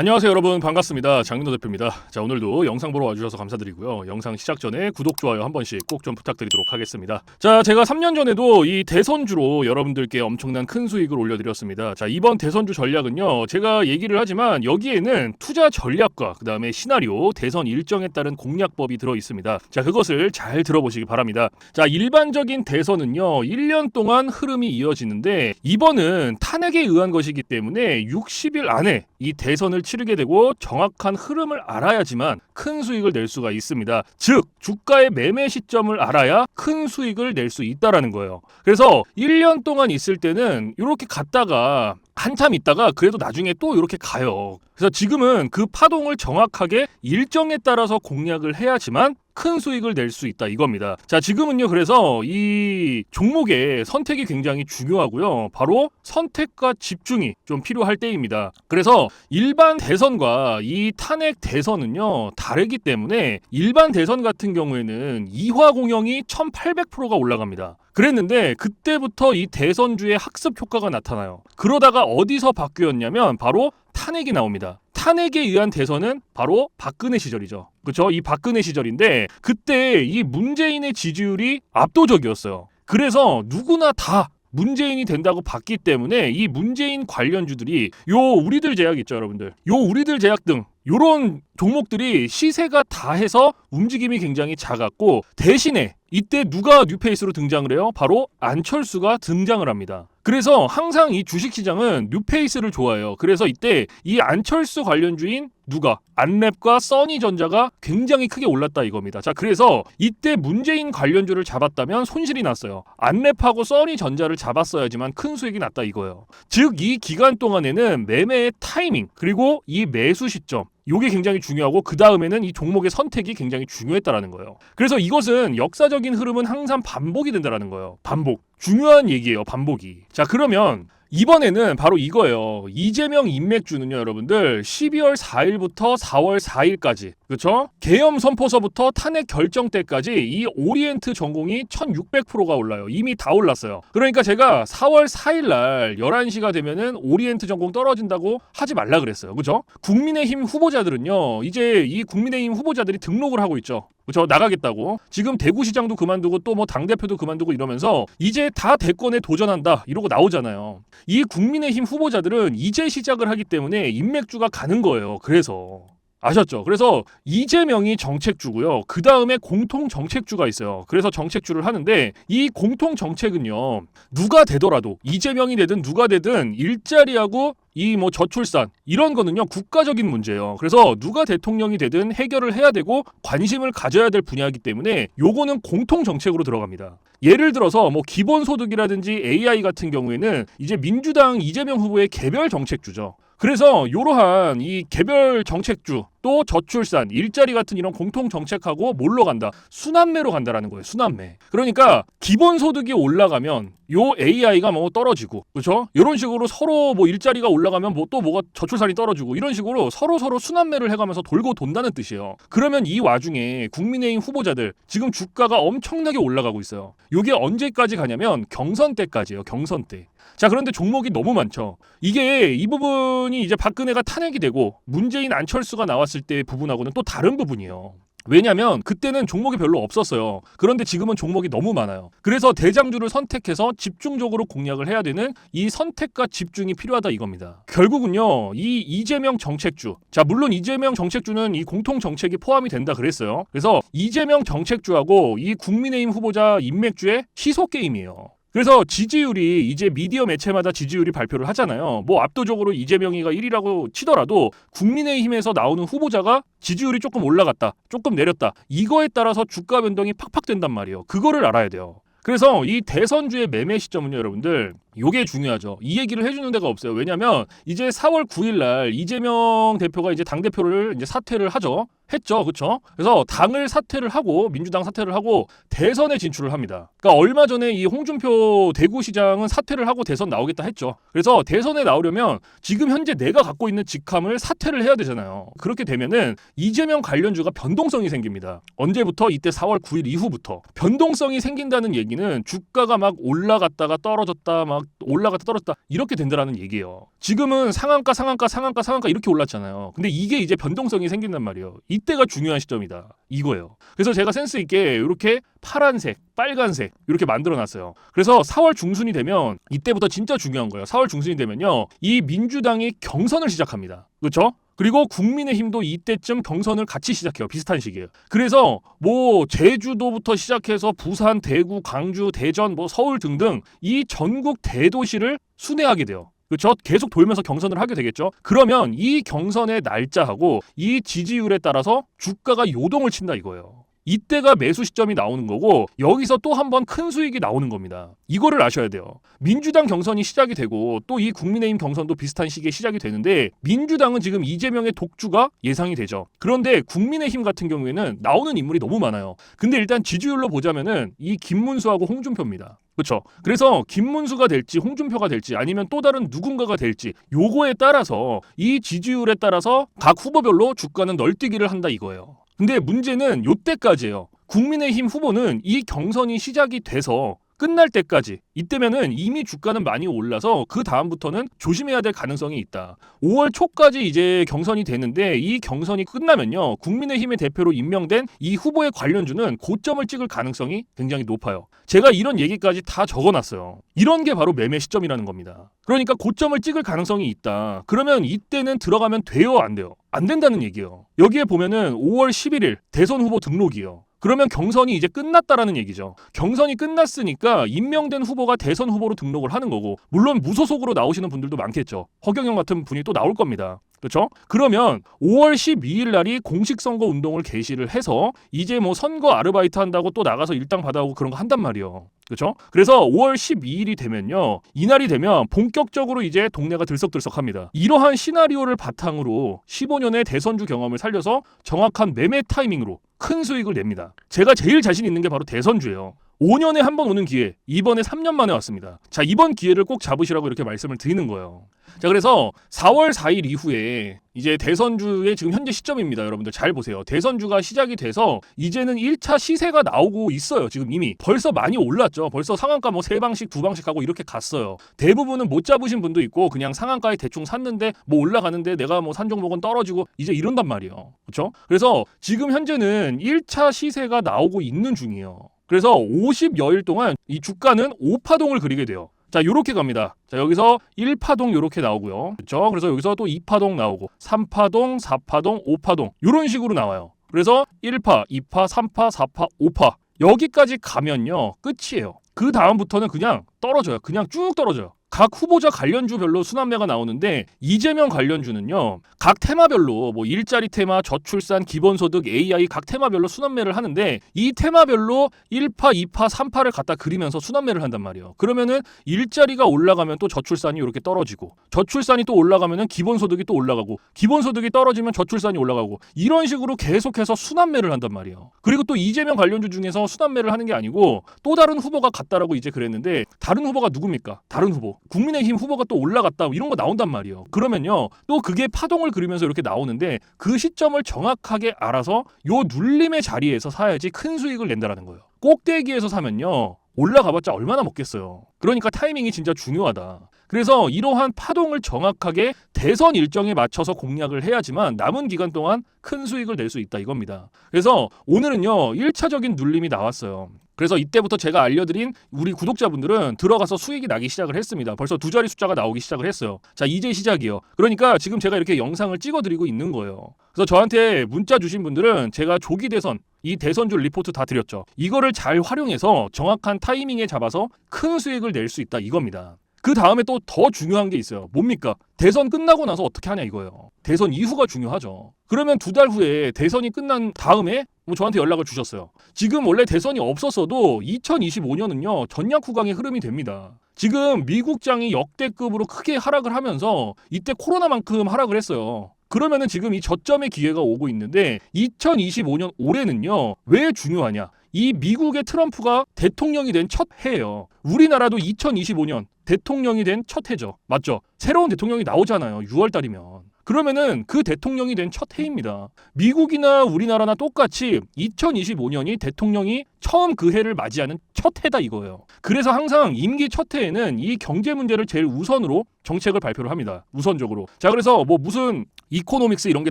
안녕하세요 여러분. 반갑습니다. 장민호 대표입니다. 자 오늘도 영상 보러 와주셔서 감사드리고요. 영상 시작 전에 구독 좋아요 한 번씩 꼭 좀 부탁드리도록 하겠습니다. 자 제가 3년 전에도 이 대선주로 여러분들께 엄청난 큰 수익을 올려드렸습니다. 자 이번 대선주 전략은요 제가 얘기를 하지만 여기에는 투자 전략과 그 다음에 시나리오 대선 일정에 따른 공략법이 들어 있습니다. 자 그것을 잘 들어보시기 바랍니다. 자 일반적인 대선은요 1년 동안 흐름이 이어지는데 이번은 탄핵에 의한 것이기 때문에 60일 안에 이 대선을 치르게 되고 정확한 흐름을 알아야지만 큰 수익을 낼 수가 있습니다. 즉 주가의 매매 시점을 알아야 큰 수익을 낼 수 있다라는 거예요. 그래서 1년 동안 있을 때는 이렇게 갔다가 한참 있다가 그래도 나중에 또 이렇게 가요. 그래서 지금은 그 파동을 정확하게 일정에 따라서 공략을 해야지만 큰 수익을 낼 수 있다 이겁니다. 자, 지금은요. 그래서 이 종목의 선택이 굉장히 중요하고요. 바로 선택과 집중이 좀 필요할 때입니다. 그래서 일반 대선과 이 탄핵 대선은요. 다르기 때문에 일반 대선 같은 경우에는 이화 공영이 1800%가 올라갑니다. 그랬는데 그때부터 이 대선주의 학습 효과가 나타나요. 그러다가 어디서 바뀌었냐면 바로 탄핵이 나옵니다. 탄핵에 의한 대선은 바로 박근혜 시절이죠. 그렇죠? 이 박근혜 시절인데 그때 이 문재인의 지지율이 압도적이었어요. 그래서 누구나 다 문재인이 된다고 봤기 때문에 이 문재인 관련주들이 요 우리들 제약 있죠, 여러분들. 요 우리들 제약 등 요런 종목들이 시세가 다 해서 움직임이 굉장히 작았고 대신에 이때 누가 뉴페이스로 등장을 해요? 바로 안철수가 등장을 합니다. 그래서 항상 이 주식시장은 뉴페이스를 좋아해요. 그래서 이때 이 안철수 관련주인 누가 안랩과 써니전자가 굉장히 크게 올랐다 이겁니다. 자, 그래서 이때 문재인 관련주를 잡았다면 손실이 났어요. 안랩하고 써니전자를 잡았어야지만 큰 수익이 났다 이거예요. 즉 이 기간 동안에는 매매의 타이밍 그리고 이 매수 시점 요게 굉장히 중요하고 그 다음에는 이 종목의 선택이 굉장히 중요했다라는 거예요. 그래서 이것은 역사적인 흐름은 항상 반복이 된다라는 거예요. 반복. 중요한 얘기예요. 반복이. 자 그러면 이번에는 바로 이거예요. 이재명 인맥주는요, 여러분들 12월 4일부터 4월 4일까지 그렇죠? 계엄 선포서부터 탄핵 결정 때까지 이 오리엔트 전공이 1600%가 올라요. 이미 다 올랐어요. 그러니까 제가 4월 4일 날 11시가 되면은 오리엔트 전공 떨어진다고 하지 말라 그랬어요. 그렇죠? 국민의힘 후보자들은요. 이제 이 국민의힘 후보자들이 등록을 하고 있죠. 그렇죠? 나가겠다고. 지금 대구시장도 그만두고 또 뭐 당대표도 그만두고 이러면서 이제 다 대권에 도전한다. 이러고 나오잖아요. 이 국민의힘 후보자들은 이제 시작을 하기 때문에 인맥주가 가는 거예요. 그래서 아셨죠? 그래서 이재명이 정책주고요. 그 다음에 공통 정책주가 있어요. 그래서 정책주를 하는데 이 공통 정책은요. 누가 되더라도 이재명이 되든 누가 되든 일자리하고 이 뭐 저출산 이런 거는요 국가적인 문제예요. 그래서 누가 대통령이 되든 해결을 해야 되고 관심을 가져야 될 분야이기 때문에 요거는 공통 정책으로 들어갑니다. 예를 들어서 뭐 기본소득이라든지 AI 같은 경우에는 이제 민주당 이재명 후보의 개별 정책주죠. 그래서 이러한 이 개별 정책주 또 저출산 일자리 같은 이런 공통 정책하고 뭘로 간다. 순환매로 간다라는 거예요 순환매. 그러니까 기본 소득이 올라가면 요 AI가 뭐 떨어지고 그렇죠? 이런 식으로 서로 뭐 일자리가 올라가면 뭐 또 뭐가 저출산이 떨어지고 이런 식으로 서로 서로 순환매를 해가면서 돌고 돈다는 뜻이에요. 그러면 이 와중에 국민의힘 후보자들 지금 주가가 엄청나게 올라가고 있어요. 요게 언제까지 가냐면 경선 때까지예요 경선 때 자, 그런데 종목이 너무 많죠. 이게 이 부분이 이제 박근혜가 탄핵이 되고 문재인 안철수가 나왔을 때 부분하고는 또 다른 부분이에요. 왜냐면 그때는 종목이 별로 없었어요. 그런데 지금은 종목이 너무 많아요. 그래서 대장주를 선택해서 집중적으로 공략을 해야 되는 이 선택과 집중이 필요하다 이겁니다. 결국은요, 이 이재명 정책주. 자, 물론 이재명 정책주는 이 공통 정책이 포함이 된다 그랬어요. 그래서 이재명 정책주하고 이 국민의힘 후보자 인맥주의 시소 게임이에요. 그래서 지지율이 이제 미디어 매체마다 지지율이 발표를 하잖아요. 뭐 압도적으로 이재명이가 1위라고 치더라도 국민의힘에서 나오는 후보자가 지지율이 조금 올라갔다, 조금 내렸다. 이거에 따라서 주가 변동이 팍팍 된단 말이에요. 그거를 알아야 돼요. 그래서 이 대선주의 매매 시점은요, 여러분들 요게 중요하죠. 이 얘기를 해주는 데가 없어요. 왜냐하면 이제 4월 9일 날 이재명 대표가 이제 당 대표를 이제 사퇴를 하죠. 했죠, 그렇죠? 그래서 당을 사퇴를 하고 민주당 사퇴를 하고 대선에 진출을 합니다. 그러니까 얼마 전에 이 홍준표 대구시장은 사퇴를 하고 대선 나오겠다 했죠. 그래서 대선에 나오려면 지금 현재 내가 갖고 있는 직함을 사퇴를 해야 되잖아요. 그렇게 되면은 이재명 관련주가 변동성이 생깁니다. 언제부터? 이때 4월 9일 이후부터 변동성이 생긴다는 얘기는 주가가 막 올라갔다가 떨어졌다 막 올라갔다 떨어졌다 이렇게 된다라는 얘기예요. 지금은 상한가 상한가 상한가 상한가 이렇게 올랐잖아요. 근데 이게 이제 변동성이 생긴단 말이에요. 이때가 중요한 시점이다. 이거예요. 그래서 제가 센스 있게 이렇게 파란색, 빨간색 이렇게 만들어 놨어요. 그래서 4월 중순이 되면 이때부터 진짜 중요한 거예요. 4월 중순이 되면요. 이 민주당이 경선을 시작합니다. 그렇죠? 그리고 국민의힘도 이때쯤 경선을 같이 시작해요. 비슷한 시기에. 그래서 뭐 제주도부터 시작해서 부산, 대구, 광주, 대전, 뭐 서울 등등 이 전국 대도시를 순회하게 돼요. 그렇죠? 계속 돌면서 경선을 하게 되겠죠. 그러면 이 경선의 날짜하고 이 지지율에 따라서 주가가 요동을 친다 이거예요. 이때가 매수 시점이 나오는 거고 여기서 또 한 번 큰 수익이 나오는 겁니다. 이거를 아셔야 돼요. 민주당 경선이 시작이 되고 또 이 국민의힘 경선도 비슷한 시기에 시작이 되는데 민주당은 지금 이재명의 독주가 예상이 되죠. 그런데 국민의힘 같은 경우에는 나오는 인물이 너무 많아요. 근데 일단 지지율로 보자면은 이 김문수하고 홍준표입니다. 그렇죠. 그래서 김문수가 될지 홍준표가 될지 아니면 또 다른 누군가가 될지 요거에 따라서 이 지지율에 따라서 각 후보별로 주가는 널뛰기를 한다 이거예요. 근데 문제는 요때까지예요. 국민의힘 후보는 이 경선이 시작이 돼서 끝날 때까지 이때면은 이미 주가는 많이 올라서 그 다음부터는 조심해야 될 가능성이 있다. 5월 초까지 이제 경선이 되는데 이 경선이 끝나면요 국민의힘의 대표로 임명된 이 후보의 관련주는 고점을 찍을 가능성이 굉장히 높아요. 제가 이런 얘기까지 다 적어놨어요. 이런 게 바로 매매 시점이라는 겁니다. 그러니까 고점을 찍을 가능성이 있다. 그러면 이때는 들어가면 돼요, 안 돼요? 안 된다는 얘기예요. 여기에 보면은 5월 11일 대선 후보 등록이요. 그러면 경선이 이제 끝났다라는 얘기죠. 경선이 끝났으니까 임명된 후보가 대선 후보로 등록을 하는 거고 물론 무소속으로 나오시는 분들도 많겠죠. 허경영 같은 분이 또 나올 겁니다. 그렇죠? 그러면 5월 12일 날이 공식 선거 운동을 개시를 해서 이제 뭐 선거 아르바이트 한다고 또 나가서 일당 받아오고 그런 거 한단 말이에요. 그렇죠? 그래서 5월 12일이 되면요. 이날이 되면 본격적으로 이제 동네가 들썩들썩합니다. 이러한 시나리오를 바탕으로 15년의 대선주 경험을 살려서 정확한 매매 타이밍으로 큰 수익을 냅니다. 제가 제일 자신 있는 게 바로 대선주예요. 5년에 한 번 오는 기회, 이번에 3년 만에 왔습니다. 자, 이번 기회를 꼭 잡으시라고 이렇게 말씀을 드리는 거예요. 자, 그래서 4월 4일 이후에 이제 대선주의 지금 현재 시점입니다. 여러분들 잘 보세요. 대선주가 시작이 돼서 이제는 1차 시세가 나오고 있어요. 지금 이미 벌써 많이 올랐죠. 벌써 상한가 뭐세 방씩 두 방씩 하고 이렇게 갔어요. 대부분은 못 잡으신 분도 있고 그냥 상한가에 대충 샀는데 뭐 올라가는데 내가 뭐 산 종목은 떨어지고 이제 이런단 말이에요. 그렇죠? 그래서 지금 현재는 1차 시세가 나오고 있는 중이에요. 그래서 50여일 동안 이 주가는 5파동을 그리게 돼요. 자, 요렇게 갑니다. 자, 여기서 1파동 요렇게 나오고요. 그렇죠? 그래서 여기서 또 2파동 나오고 3파동, 4파동, 5파동 요런 식으로 나와요. 그래서 1파, 2파, 3파, 4파, 5파 여기까지 가면요. 끝이에요. 그 다음부터는 그냥 떨어져요. 그냥 쭉 떨어져요. 각 후보자 관련주별로 순환매가 나오는데 이재명 관련주는요 각 테마별로 뭐 일자리 테마, 저출산, 기본소득, AI 각 테마별로 순환매를 하는데 이 테마별로 1파, 2파, 3파를 갖다 그리면서 순환매를 한단 말이에요. 그러면은 일자리가 올라가면 또 저출산이 이렇게 떨어지고 저출산이 또 올라가면은 기본소득이 또 올라가고 기본소득이 떨어지면 저출산이 올라가고 이런 식으로 계속해서 순환매를 한단 말이에요. 그리고 또 이재명 관련주 중에서 순환매를 하는 게 아니고 또 다른 후보가 같다라고 이제 그랬는데 다른 후보가 누굽니까? 다른 후보. 국민의힘 후보가 또 올라갔다 이런 거 나온단 말이에요. 그러면요 또 그게 파동을 그리면서 이렇게 나오는데 그 시점을 정확하게 알아서 요 눌림의 자리에서 사야지 큰 수익을 낸다라는 거예요. 꼭대기에서 사면요 올라가봤자 얼마나 먹겠어요. 그러니까 타이밍이 진짜 중요하다. 그래서 이러한 파동을 정확하게 대선 일정에 맞춰서 공략을 해야지만 남은 기간 동안 큰 수익을 낼 수 있다 이겁니다. 그래서 오늘은요 1차적인 눌림이 나왔어요. 그래서 이때부터 제가 알려드린 우리 구독자분들은 들어가서 수익이 나기 시작을 했습니다. 벌써 두 자리 숫자가 나오기 시작을 했어요. 자, 이제 시작이요. 그러니까 지금 제가 이렇게 영상을 찍어드리고 있는 거예요. 그래서 저한테 문자 주신 분들은 제가 조기 대선 이 대선주 리포트 다 드렸죠. 이거를 잘 활용해서 정확한 타이밍에 잡아서 큰 수익을 낼 수 있다 이겁니다. 그 다음에 또 더 중요한 게 있어요. 뭡니까? 대선 끝나고 나서 어떻게 하냐 이거예요. 대선 이후가 중요하죠. 그러면 두 달 후에 대선이 끝난 다음에 뭐 저한테 연락을 주셨어요. 지금 원래 대선이 없었어도 2025년은요 전략 후강의 흐름이 됩니다. 지금 미국장이 역대급으로 크게 하락을 하면서 이때 코로나만큼 하락을 했어요. 그러면은 지금 이 저점의 기회가 오고 있는데 2025년 올해는요 왜 중요하냐? 이 미국의 트럼프가 대통령이 된 첫 해예요. 우리나라도 2025년 대통령이 된 첫 해죠. 맞죠? 새로운 대통령이 나오잖아요. 6월 달이면. 그러면은 그 대통령이 된 첫 해입니다. 미국이나 우리나라나 똑같이 2025년이 대통령이 처음 그 해를 맞이하는 첫 해다 이거예요. 그래서 항상 임기 첫 해에는 이 경제 문제를 제일 우선으로 정책을 발표를 합니다. 우선적으로. 자, 그래서 뭐 무슨 이코노믹스 이런 게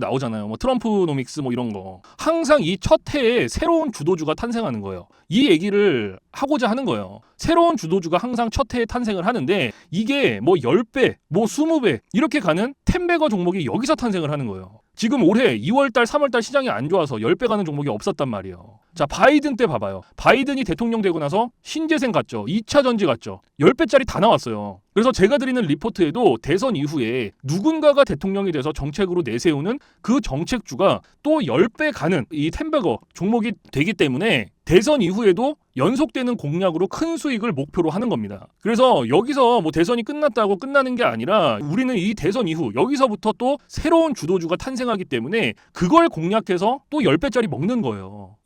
나오잖아요. 뭐 트럼프노믹스 뭐 이런 거. 항상 이 첫 해에 새로운 주도주가 탄생하는 거예요. 이 얘기를 하고자 하는 거예요. 새로운 주도주가 항상 첫 해에 탄생을 하는데 이게 뭐 10배, 뭐 20배 이렇게 가는 텐베거 종목이 여기서 탄생을 하는 거예요. 지금 올해 2월달, 3월달 시장이 안 좋아서 10배 가는 종목이 없었단 말이에요. 자, 바이든 때 봐봐요. 바이든이 대통령 되고 나서 신재생 갔죠. 2차 전지 갔죠. 10배짜리 다 나왔어요. 그래서 제가 드리는 리포트에도 대선 이후에 누군가가 대통령이 돼서 정책으로 내세우는 그 정책주가 또 10배 가는 이 템베거 종목이 되기 때문에 대선 이후에도 연속되는 공약으로 큰 수익을 목표로 하는 겁니다. 그래서 여기서 뭐 대선이 끝났다고 끝나는 게 아니라 우리는 이 대선 이후 여기서부터 또 새로운 주도주가 탄생하기 때문에 그걸 공략해서 또 10배짜리 먹는 거예요.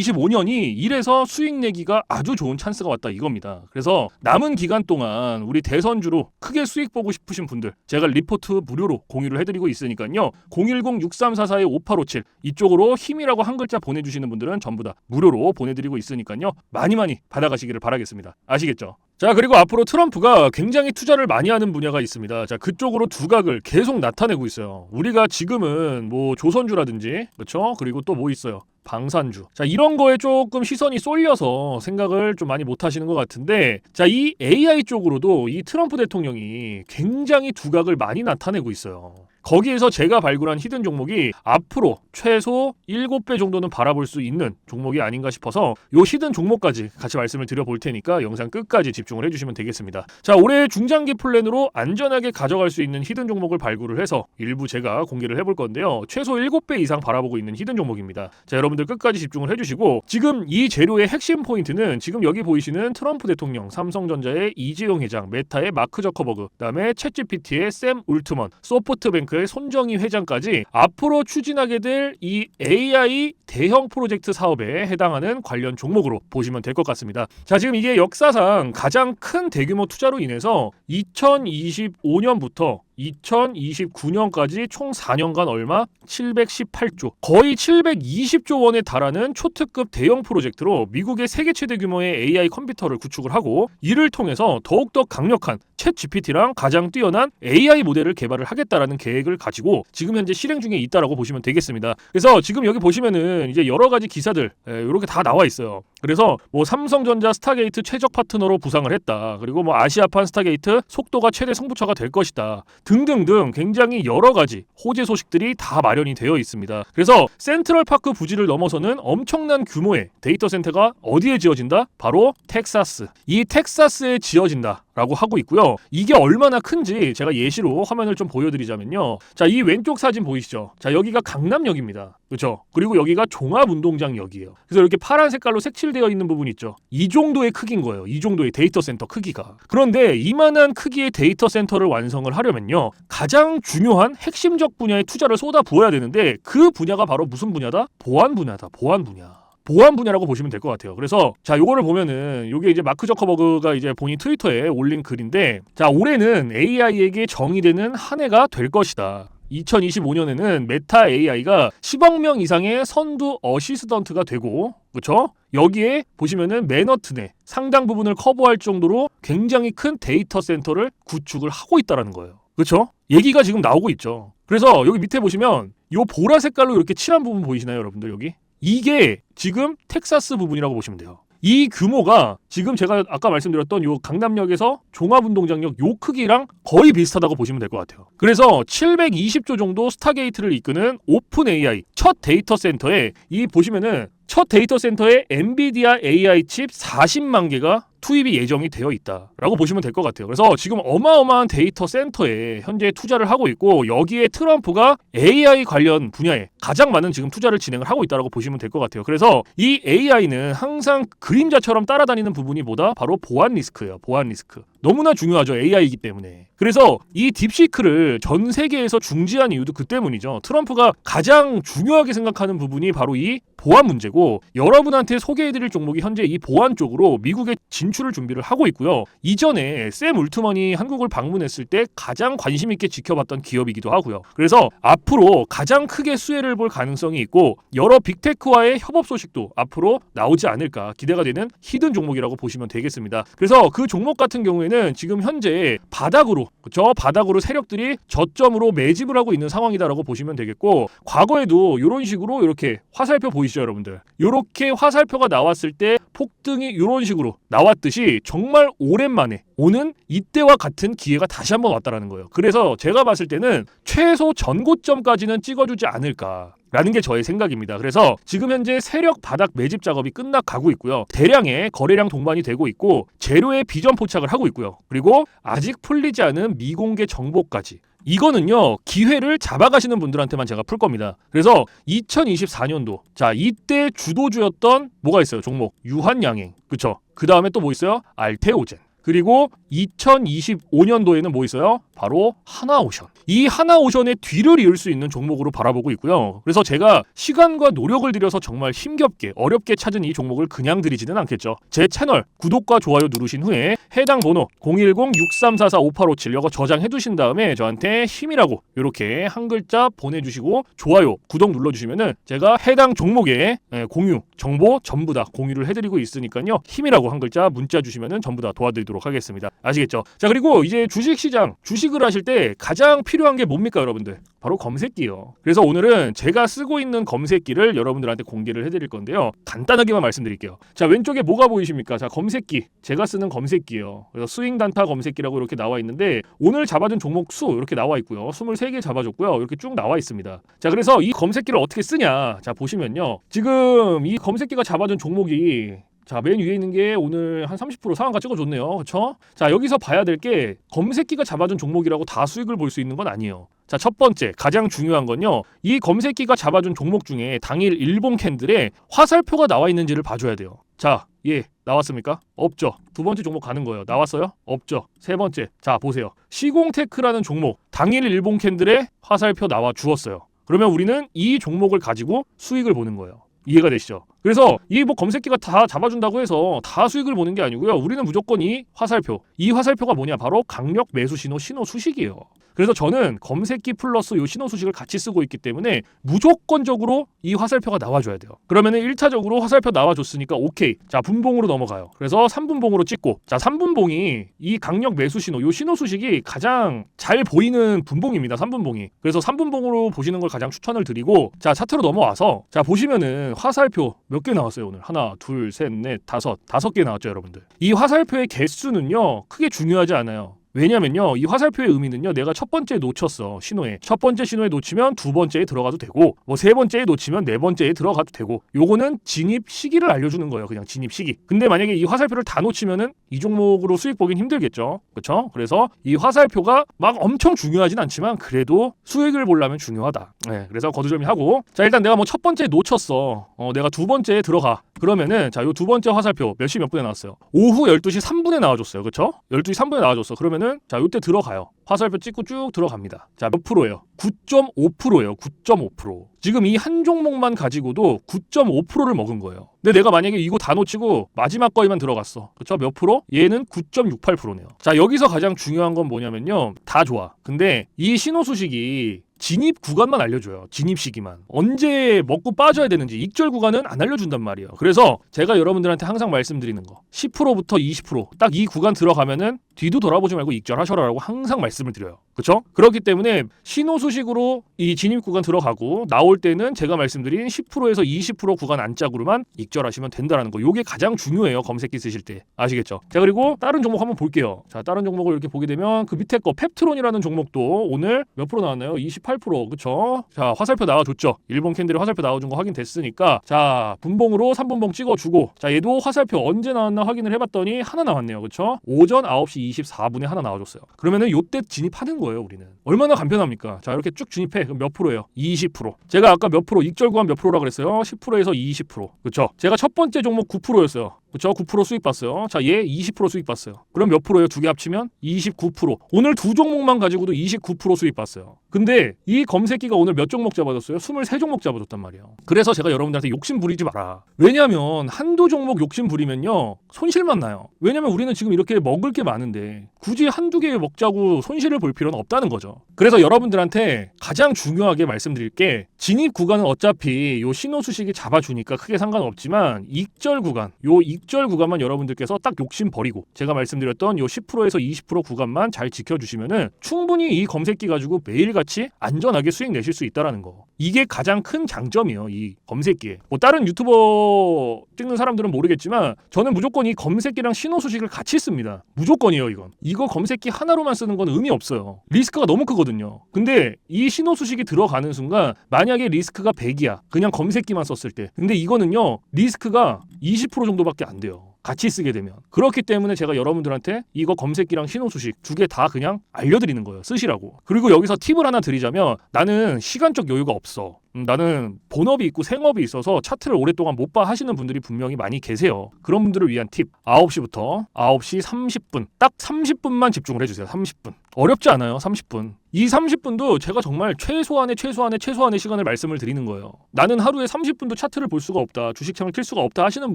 2025년이 이래서 수익 내기가 아주 좋은 찬스가 왔다 이겁니다. 그래서 남은 기간 동안 우리 대선주로 크게 수익 보고 싶으신 분들 제가 리포트 무료로 공유를 해드리고 있으니까요. 010-6344-5857 이쪽으로 힘이라고 한 글자 보내주시는 분들은 전부 다 무료로 보내드리고 있으니까요. 많이 많이 받아가시기를 바라겠습니다. 아시겠죠? 자 그리고 앞으로 트럼프가 굉장히 투자를 많이 하는 분야가 있습니다. 자 그쪽으로 두각을 계속 나타내고 있어요. 우리가 지금은 뭐 조선주라든지 그렇죠? 그리고 또 뭐 있어요? 방산주. 자, 이런 거에 조금 시선이 쏠려서 생각을 좀 많이 못 하시는 것 같은데, 자, 이 AI 쪽으로도 이 트럼프 대통령이 굉장히 두각을 많이 나타내고 있어요. 거기에서 제가 발굴한 히든 종목이 앞으로 최소 7배 정도는 바라볼 수 있는 종목이 아닌가 싶어서 요 히든 종목까지 같이 말씀을 드려볼 테니까 영상 끝까지 집중을 해주시면 되겠습니다. 자, 올해 중장기 플랜으로 안전하게 가져갈 수 있는 히든 종목을 발굴을 해서 일부 제가 공개를 해볼 건데요. 최소 7배 이상 바라보고 있는 히든 종목입니다. 자, 여러분들 끝까지 집중을 해주시고 지금 이 재료의 핵심 포인트는 지금 여기 보이시는 트럼프 대통령, 삼성전자의 이재용 회장, 메타의 마크 저커버그, 그다음에 챗GPT의 샘 울트먼, 소프트뱅크 의 손정희 회장까지 앞으로 추진하게 될 이 AI 대형 프로젝트 사업에 해당하는 관련 종목으로 보시면 될 것 같습니다. 자, 지금 이게 역사상 가장 큰 대규모 투자로 인해서 2025년부터 2029년까지 총 4년간 얼마? 718조. 거의 720조 원에 달하는 초특급 대형 프로젝트로 미국의 세계 최대 규모의 AI 컴퓨터를 구축을 하고 이를 통해서 더욱더 강력한 챗 GPT랑 가장 뛰어난 AI 모델을 개발을 하겠다라는 계획을 가지고 지금 현재 실행 중에 있다라고 보시면 되겠습니다. 그래서 지금 여기 보시면은 이제 여러 가지 기사들 이렇게 다 나와 있어요. 그래서 뭐 삼성전자 스타게이트 최적 파트너로 부상을 했다. 그리고 뭐 아시아판 스타게이트 속도가 최대 승부처가 될 것이다. 등등등 굉장히 여러 가지 호재 소식들이 다 마련이 되어 있습니다. 그래서 센트럴 파크 부지를 넘어서는 엄청난 규모의 데이터 센터가 어디에 지어진다? 바로 텍사스. 이 텍사스에 지어진다. 라고 하고 있고요. 이게 얼마나 큰지 제가 예시로 화면을 좀 보여드리자면요. 자, 이 왼쪽 사진 보이시죠? 자, 여기가 강남역입니다. 그렇죠? 그리고 여기가 종합운동장역이에요. 그래서 이렇게 파란 색깔로 색칠되어 있는 부분 있죠. 이 정도의 크기인 거예요. 이 정도의 데이터 센터 크기가. 그런데 이만한 크기의 데이터 센터를 완성을 하려면요. 가장 중요한 핵심적 분야에 투자를 쏟아 부어야 되는데 그 분야가 바로 무슨 분야다? 보안 분야다. 보안 분야. 보안 분야라고 보시면 될 것 같아요. 그래서 자 요거를 보면은 요게 이제 마크 저커버그가 이제 본인 트위터에 올린 글인데 자 올해는 AI에게 정의되는 한 해가 될 것이다. 2025년에는 메타 AI가 10억 명 이상의 선두 어시스턴트가 되고 그렇죠? 여기에 보시면은 맨허튼의 상당 부분을 커버할 정도로 굉장히 큰 데이터 센터를 구축을 하고 있다라는 거예요. 그렇죠? 얘기가 지금 나오고 있죠. 그래서 여기 밑에 보시면 요 보라 색깔로 이렇게 칠한 부분 보이시나요, 여러분들 여기? 이게 지금 텍사스 부분이라고 보시면 돼요. 이 규모가 지금 제가 아까 말씀드렸던 요 강남역에서 종합운동장역 요 크기랑 거의 비슷하다고 보시면 될 것 같아요. 그래서 720조 정도 스타게이트를 이끄는 오픈 AI 첫 데이터 센터에 이 보시면은 첫 데이터 센터에 엔비디아 AI 칩 40만 개가 투입이 예정이 되어 있다라고 보시면 될 것 같아요. 그래서 지금 어마어마한 데이터 센터에 현재 투자를 하고 있고 여기에 트럼프가 AI 관련 분야에 가장 많은 지금 투자를 진행을 하고 있다고 보시면 될 것 같아요. 그래서 이 AI는 항상 그림자처럼 따라다니는 부분이 뭐다? 바로 보안 리스크예요. 보안 리스크. 너무나 중요하죠. AI이기 때문에. 그래서 이 딥시크를 전 세계에서 중지한 이유도 그 때문이죠. 트럼프가 가장 중요하게 생각하는 부분이 바로 이 보안 문제고 여러분한테 소개해드릴 종목이 현재 이 보안 쪽으로 미국에 진출을 준비를 하고 있고요. 이전에 샘 울트먼이 한국을 방문했을 때 가장 관심 있게 지켜봤던 기업이기도 하고요. 그래서 앞으로 가장 크게 수혜를 볼 가능성이 있고 여러 빅테크와의 협업 소식도 앞으로 나오지 않을까 기대가 되는 히든 종목이라고 보시면 되겠습니다. 그래서 그 종목 같은 경우에는 지금 현재 바닥으로 저 바닥으로 세력들이 저점으로 매집을 하고 있는 상황이다라고 보시면 되겠고 과거에도 이런 식으로 이렇게 화살표 보이시죠 여러분들? 이렇게 화살표가 나왔을 때 폭등이 이런 식으로 나왔듯이 정말 오랜만에 오는 이때와 같은 기회가 다시 한번 왔다라는 거예요. 그래서 제가 봤을 때는 최소 전고점까지는 찍어주지 않을까 라는 게 저의 생각입니다. 그래서 지금 현재 세력 바닥 매집 작업이 끝나가고 있고요. 대량의 거래량 동반이 되고 있고 재료의 비전 포착을 하고 있고요. 그리고 아직 풀리지 않은 미공개 정보까지 이거는요 기회를 잡아가시는 분들한테만 제가 풀 겁니다. 그래서 2024년도 자 이때 주도주였던 뭐가 있어요 종목 유한양행 그쵸? 그 다음에 또 뭐 있어요 알테오젠 그리고 2025년도에는 뭐 있어요? 바로 하나오션. 이 하나오션의 뒤를 이을 수 있는 종목으로 바라보고 있고요. 그래서 제가 시간과 노력을 들여서 정말 힘겹게 어렵게 찾은 이 종목을 그냥 드리지는 않겠죠. 제 채널 구독과 좋아요 누르신 후에 해당 번호 010-6344-5857 이거 저장해 두신 다음에 저한테 힘이라고 이렇게 한 글자 보내주시고 좋아요 구독 눌러주시면은 제가 해당 종목의 예, 공유 정보 전부 다 공유를 해드리고 있으니까요 힘이라고 한 글자 문자 주시면은 전부 다 도와드리도록 하겠습니다 아시겠죠? 자 그리고 이제 주식시장 주식 을 하실 때 가장 필요한 게 뭡니까 여러분들? 바로 검색기요. 그래서 오늘은 제가 쓰고 있는 검색기를 여러분들한테 공개를 해드릴 건데요. 간단하게만 말씀드릴게요. 자 왼쪽에 뭐가 보이십니까? 자 검색기 제가 쓰는 검색기요. 그래서 스윙 단타 검색기라고 이렇게 나와 있는데 오늘 잡아준 종목 수 이렇게 나와 있고요. 23개 잡아줬고요. 이렇게 쭉 나와 있습니다. 자 그래서 이 검색기를 어떻게 쓰냐? 자 보시면요. 지금 이 검색기가 잡아준 종목이 자, 맨 위에 있는 게 오늘 한 30% 상한가 찍어줬네요. 그렇죠? 자, 여기서 봐야 될 게 검색기가 잡아준 종목이라고 다 수익을 볼 수 있는 건 아니에요. 자, 첫 번째, 가장 중요한 건요. 이 검색기가 잡아준 종목 중에 당일 일본 캔들에 화살표가 나와 있는지를 봐줘야 돼요. 자, 예, 나왔습니까? 없죠. 두 번째 종목 가는 거예요. 나왔어요? 없죠. 세 번째, 자, 보세요. 시공테크라는 종목, 당일 일본 캔들에 화살표 나와 주었어요. 그러면 우리는 이 종목을 가지고 수익을 보는 거예요. 이해가 되시죠? 그래서 이 뭐 검색기가 다 잡아준다고 해서 다 수익을 보는 게 아니고요. 우리는 무조건 이 화살표. 이 화살표가 뭐냐? 바로 강력 매수 신호 신호 수식이에요. 그래서 저는 검색기 플러스 요 신호 수식을 같이 쓰고 있기 때문에 무조건적으로 이 화살표가 나와줘야 돼요. 그러면은 1차적으로 화살표 나와줬으니까 오케이. 자, 분봉으로 넘어가요. 그래서 3분봉으로 찍고 자, 3분봉이 이 강력 매수 신호, 요 신호 수식이 가장 잘 보이는 분봉입니다. 3분봉이. 그래서 3분봉으로 보시는 걸 가장 추천을 드리고 자, 차트로 넘어와서 자, 보시면은 화살표 몇 개 나왔어요, 오늘. 하나, 둘, 셋, 넷, 다섯. 다섯 개 나왔죠, 여러분들. 이 화살표의 개수는요. 크게 중요하지 않아요. 왜냐면요 이 화살표의 의미는요 내가 첫 번째에 놓쳤어 신호에. 첫 번째 신호에 놓치면 두 번째에 들어가도 되고 뭐 세 번째에 놓치면 네 번째에 들어가도 되고 요거는 진입 시기를 알려주는 거예요 그냥 진입 시기. 근데 만약에 이 화살표를 다 놓치면은 이 종목으로 수익 보긴 힘들겠죠? 그렇죠 그래서 이 화살표가 막 엄청 중요하진 않지만 그래도 수익을 보려면 중요하다. 네, 그래서 거두절미 하고 자 일단 내가 뭐 첫 번째에 놓쳤어. 어 내가 두 번째에 들어가. 그러면은 자 요 두 번째 화살표 몇 시 몇 분에 나왔어요? 오후 12시 3분에 나와줬어요. 그렇죠 12시 3분에 나와줬어. 그러면은 자, 요때 들어가요. 화살표 찍고 쭉 들어갑니다. 자, 몇 프로예요? 9.5%예요. 9.5%. 지금 이 한 종목만 가지고도 9.5%를 먹은 거예요. 근데 내가 만약에 이거 다 놓치고 마지막 거에만 들어갔어. 그렇죠? 몇 프로? 얘는 9.68%네요. 자, 여기서 가장 중요한 건 뭐냐면요. 다 좋아. 근데 이 신호 수식이 진입 구간만 알려줘요. 진입 시기만. 언제 먹고 빠져야 되는지 익절 구간은 안 알려준단 말이에요. 그래서 제가 여러분들한테 항상 말씀드리는 거. 10%부터 20%딱 이 구간 들어가면은 뒤도 돌아보지 말고 익절하셔라라고 항상 말씀을 드려요. 그렇죠? 그렇기 때문에 신호 수식으로 이 진입 구간 들어가고 나올 때는 제가 말씀드린 10%에서 20% 구간 안짝으로만 익절하시면 된다라는 거. 요게 가장 중요해요. 검색기 쓰실 때. 아시겠죠? 자, 그리고 다른 종목 한번 볼게요. 자, 다른 종목을 이렇게 보게 되면 그 밑에 거 펩트론이라는 종목도 오늘 몇 프로 나왔나요? 28% 그쵸? 자 화살표 나와줬죠 일본 캔들이 화살표 나와준 거 확인됐으니까 자 분봉으로 3분봉 찍어주고 자 얘도 화살표 언제 나왔나 확인을 해봤더니 하나 나왔네요 그쵸? 오전 9시 24분에 하나 나와줬어요. 그러면은 요때 진입하는 거예요, 우리는. 얼마나 간편합니까? 자, 이렇게 쭉 진입해. 그럼 몇 프로예요? 20%. 제가 아까 몇 프로, 익절 구간 몇 프로라 그랬어요? 10%에서 20%. 그렇죠? 제가 첫 번째 종목 9%였어요. 그렇죠? 9% 수익 봤어요. 자, 얘 20% 수익 봤어요. 그럼 몇 프로예요? 두 개 합치면 29%. 오늘 두 종목만 가지고도 29% 수익 봤어요. 근데 이 검색기가 오늘 몇 종목 잡아줬어요? 23종목 잡아줬단 말이에요. 그래서 제가 여러분들한테 욕심 부리지 마라. 왜냐하면 한두 종목 욕심 부리면요 손실만 나요. 왜냐면 우리는 지금 이렇게 먹을 게 많은데 굳이 한두 개 먹자고 손실을 볼 필요는 없다는 거죠. 그래서 여러분들한테 가장 중요하게 말씀드릴 게 진입 구간은 어차피 요 신호 수식이 잡아주니까 크게 상관없지만 익절 구간, 요 익절 구간만 여러분들께서 딱 욕심 버리고 제가 말씀드렸던 요 10%에서 20% 구간만 잘 지켜주시면은 충분히 이 검색기 가지고 매일 같이 안전하게 수익 내실 수 있다라는 거. 이게 가장 큰 장점이에요. 이 검색기에. 뭐 다른 유튜버 찍는 사람들은 모르겠지만 저는 무조건 이 검색기랑 신호 수식을 같이 씁니다. 무조건이에요, 이건. 이거 검색기 하나로만 쓰는 건 의미 없어요. 리스크가 너무 크거든요. 근데 이 신호 수식이 들어가는 순간 만약에 리스크가 100이야. 그냥 검색기만 썼을 때. 근데 이거는요. 리스크가 20% 정도밖에 안 돼요. 같이 쓰게 되면. 그렇기 때문에 제가 여러분들한테 이거 검색기랑 신호 수식 두 개 다 그냥 알려드리는 거예요. 쓰시라고. 그리고 여기서 팁을 하나 드리자면 나는 시간적 여유가 없어 음, 나는 본업이 있고 생업이 있어서 차트를 오랫동안 못 봐 하시는 분들이 분명히 많이 계세요. 그런 분들을 위한 팁. 9시부터 9시 30분. 딱 30분만 집중을 해주세요. 30분. 어렵지 않아요 30분. 이 30분도 제가 정말 최소한의 최소한의 최소한의 시간을 말씀을 드리는 거예요. 나는 하루에 30분도 차트를 볼 수가 없다 주식창을 킬 수가 없다 하시는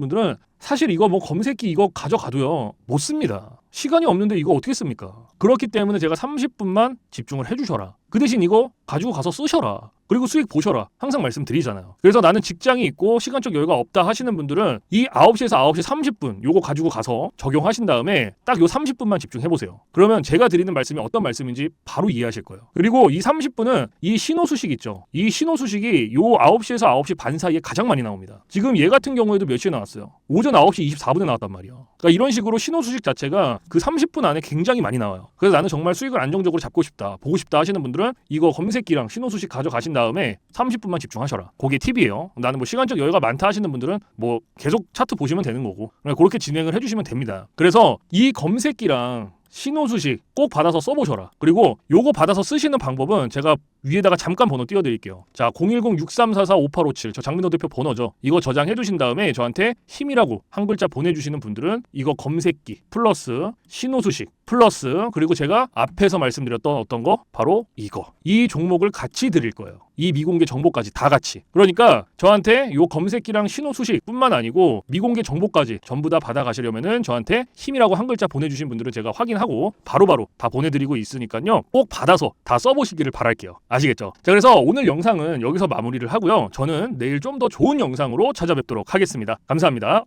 분들은 사실 이거 뭐 검색기 이거 가져가도요 못 씁니다 시간이 없는데 이거 어떻게 씁니까? 그렇기 때문에 제가 30분만 집중을 해주셔라. 그 대신 이거 가지고 가서 쓰셔라. 그리고 수익 보셔라. 항상 말씀드리잖아요. 그래서 나는 직장이 있고 시간적 여유가 없다 하시는 분들은 이 9시에서 9시 30분 요거 가지고 가서 적용하신 다음에 딱 요 30분만 집중해 보세요. 그러면 제가 드리는 말씀이 어떤 말씀인지 바로 이해하실 거예요. 그리고 이 30분은 이 신호 수식 있죠. 이 신호 수식이 요 9시에서 9시 반 사이에 가장 많이 나옵니다. 지금 얘 같은 경우에도 몇 시에 나왔어요? 오전 9시 24분에 나왔단 말이에요. 그러니까 이런 식으로 신호 수식 자체가 그 30분 안에 굉장히 많이 나와요. 그래서 나는 정말 수익을 안정적으로 잡고 싶다 보고 싶다 하시는 분들은 이거 검색기랑 신호 수식 가져가신 다음에 30분만 집중하셔라. 그게 팁이에요. 나는 뭐 시간적 여유가 많다 하시는 분들은 뭐 계속 차트 보시면 되는 거고. 그렇게 진행을 해주시면 됩니다. 그래서 이 검색기랑 신호 수식 꼭 받아서 써보셔라. 그리고 요거 받아서 쓰시는 방법은 제가 위에다가 잠깐 번호 띄워드릴게요. 자, 010-6344-5857. 저 장민호 대표 번호죠. 이거 저장해 주신 다음에 저한테 힘이라고 한 글자 보내주시는 분들은 이거 검색기 플러스 신호 수식 플러스 그리고 제가 앞에서 말씀드렸던 어떤 거 바로 이거 이 종목을 같이 드릴 거예요. 이 미공개 정보까지 다 같이. 그러니까 저한테 요 검색기랑 신호 수식뿐만 아니고 미공개 정보까지 전부 다 받아가시려면은 저한테 힘이라고 한 글자 보내주신 분들은 제가 확인하고 바로바 로 다 보내드리고 있으니까요. 꼭 받아서 다 써보시기를 바랄게요. 아시겠죠? 자 그래서 오늘 영상은 여기서 마무리를 하고요. 저는 내일 좀 더 좋은 영상으로 찾아뵙도록 하겠습니다. 감사합니다.